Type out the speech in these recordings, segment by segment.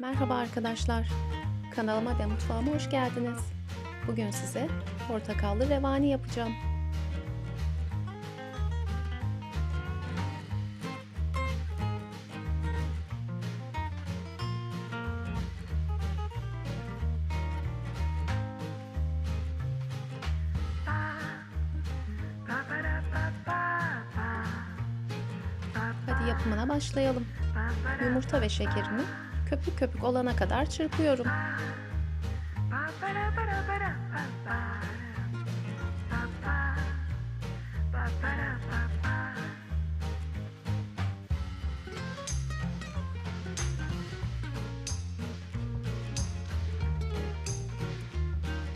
Merhaba arkadaşlar. Kanalıma ve mutfağıma hoş geldiniz. Bugün size portakallı revani yapacağım. Hadi yapımına başlayalım. Yumurta ve şekerini köpük köpük olana kadar çırpıyorum.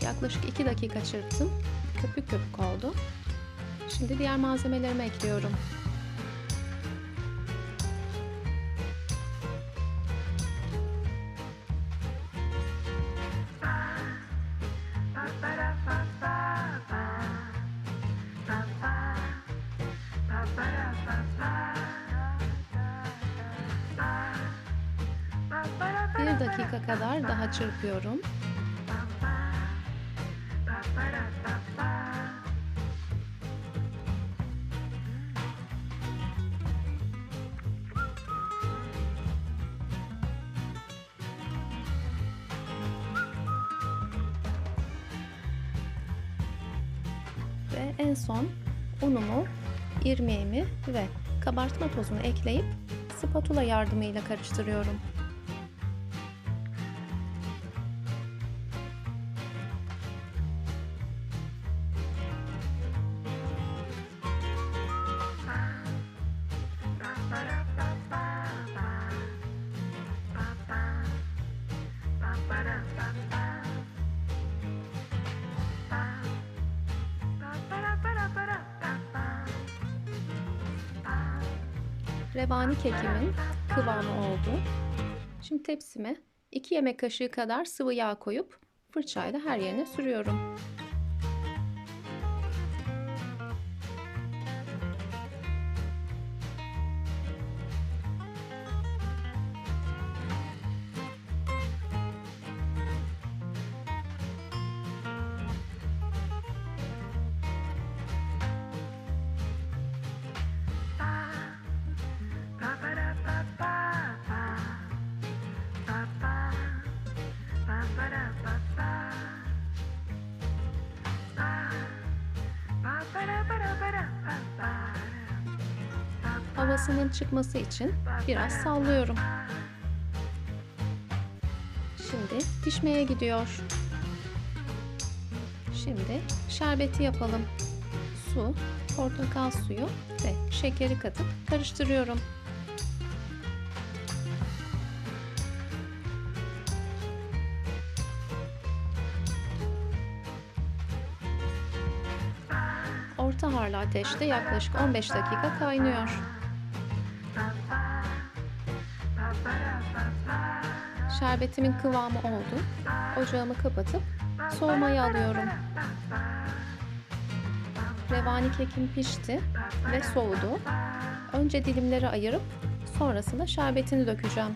Yaklaşık 2 dakika çırptım. Köpük köpük oldu. Şimdi diğer malzemelerimi ekliyorum. Bir dakika kadar daha çırpıyorum. Ve en son unumu, irmiğimi ve kabartma tozunu ekleyip spatula yardımıyla karıştırıyorum. Revani kekimin kıvamı oldu. Şimdi tepsime 2 yemek kaşığı kadar sıvı yağ koyup fırçayla her yerine sürüyorum. Havasının çıkması için biraz sallıyorum. Şimdi pişmeye gidiyor. Şimdi şerbeti yapalım. Su, portakal suyu ve şekeri katıp karıştırıyorum. Orta harlı ateşte yaklaşık 15 dakika kaynıyor. Şerbetimin kıvamı oldu. Ocağımı kapatıp soğumaya alıyorum. Revani kekim pişti ve soğudu. Önce dilimleri ayırıp sonrasında şerbetini dökeceğim.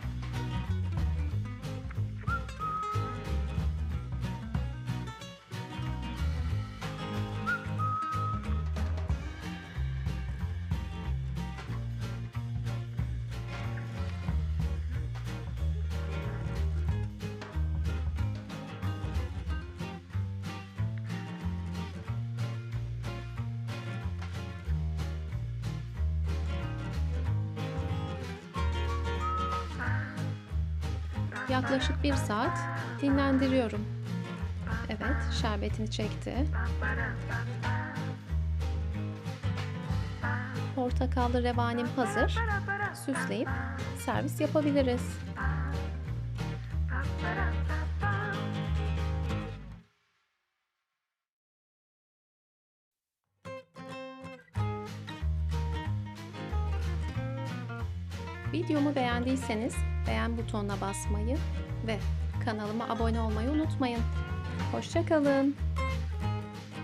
Yaklaşık bir saat dinlendiriyorum. Evet, şerbetini çekti. Portakallı revanim hazır. Süsleyip servis yapabiliriz. Videomu beğendiyseniz beğen butonuna basmayı ve kanalıma abone olmayı unutmayın. Hoşçakalın.